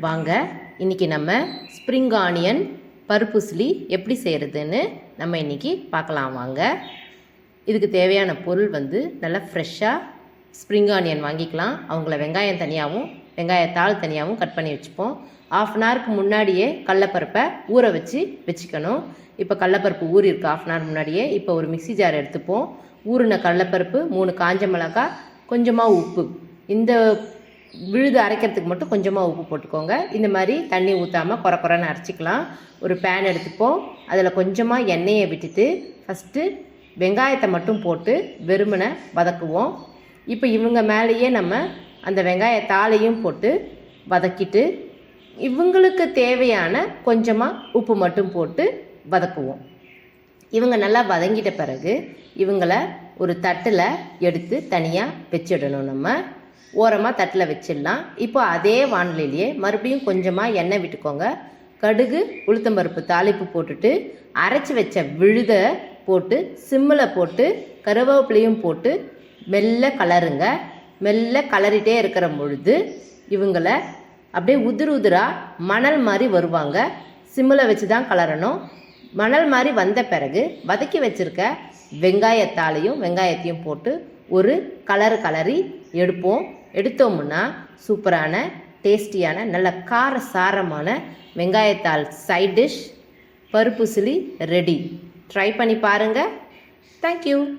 வாங்க இன்னைக்கு நம்ம ஸ்ப்ரிங் ஆனியன் பருப்புசிலி எப்படி செய்கிறதுன்னு நம்ம இன்னைக்கு பார்க்கலாம். வாங்க இதுக்கு தேவையான பொருள் வந்து நல்லா ஃப்ரெஷ்ஷாக ஸ்ப்ரிங் ஆனியன் வாங்கிக்கலாம். அவங்கள வெங்காயம் தனியாகவும் வெங்காயத்தாள் தனியாகவும் கட் பண்ணி வச்சுப்போம். ஆஃப் அன் ஹவருக்கு முன்னாடியே கடலப்பருப்பை ஊற வச்சு வச்சுக்கணும். இப்போ கடலப்பருப்பு ஊறி இருக்குது ஆஃப் அன் ஹவர் முன்னாடியே. இப்போ ஒரு மிக்ஸி ஜார் எடுத்துப்போம். ஊறின கடலப்பருப்பு மூணு காஞ்ச மிளகாய் கொஞ்சமாக உப்பு. இந்த விழுது அரைக்கிறதுக்கு மட்டும் கொஞ்சமாக உப்பு போட்டுக்கோங்க. இந்த மாதிரி தண்ணி ஊற்றாமல் குறை குறைன்னு அரைச்சிக்கலாம். ஒரு பேன் எடுத்துப்போம். அதில் கொஞ்சமாக எண்ணெயை விட்டுட்டு ஃபஸ்ட்டு வெங்காயத்தை மட்டும் போட்டு வெறுமனை வதக்குவோம். இப்போ இவங்க மேலேயே நம்ம அந்த வெங்காய தாளையும் போட்டு வதக்கிட்டு இவங்களுக்கு தேவையான கொஞ்சமாக உப்பு மட்டும் போட்டு வதக்குவோம். இவங்க நல்லா வதங்கிட்ட பிறகு இவங்கள ஒரு தட்டில் எடுத்து தனியாக வச்சிடணும் நம்ம. ஓரமாக தட்டில் வச்சிடலாம். இப்போ அதே வானிலையிலேயே மறுபடியும் கொஞ்சமாக எண்ணெய் விட்டுக்கோங்க. கடுகு உளுத்தம்பருப்பு தாளிப்பு போட்டுட்டு அரைச்சி வச்ச விழுத போட்டு சிம்மில் போட்டு கருவேப்பிலையும் போட்டு மெல்ல கலருங்க. மெல்ல கலரிட்டே இருக்கிற பொழுது இவங்களை அப்படியே உதிர் உதிராக மணல் மாதிரி வருவாங்க. சிம்மில் வச்சு தான் கலரணும். மணல் மாதிரி வந்த பிறகு வதக்கி வச்சிருக்க வெங்காயத்தாலையும் வெங்காயத்தையும் போட்டு ஒரு கலர் கலரி எடுப்போம். எடுத்தோம்னா சூப்பரான டேஸ்டியான நல்ல கார சாரமான வெங்காயத்தால் சைட் டிஷ் பருப்பு சிலி ரெடி. ட்ரை பண்ணி பாருங்கள் தேங்க்யூ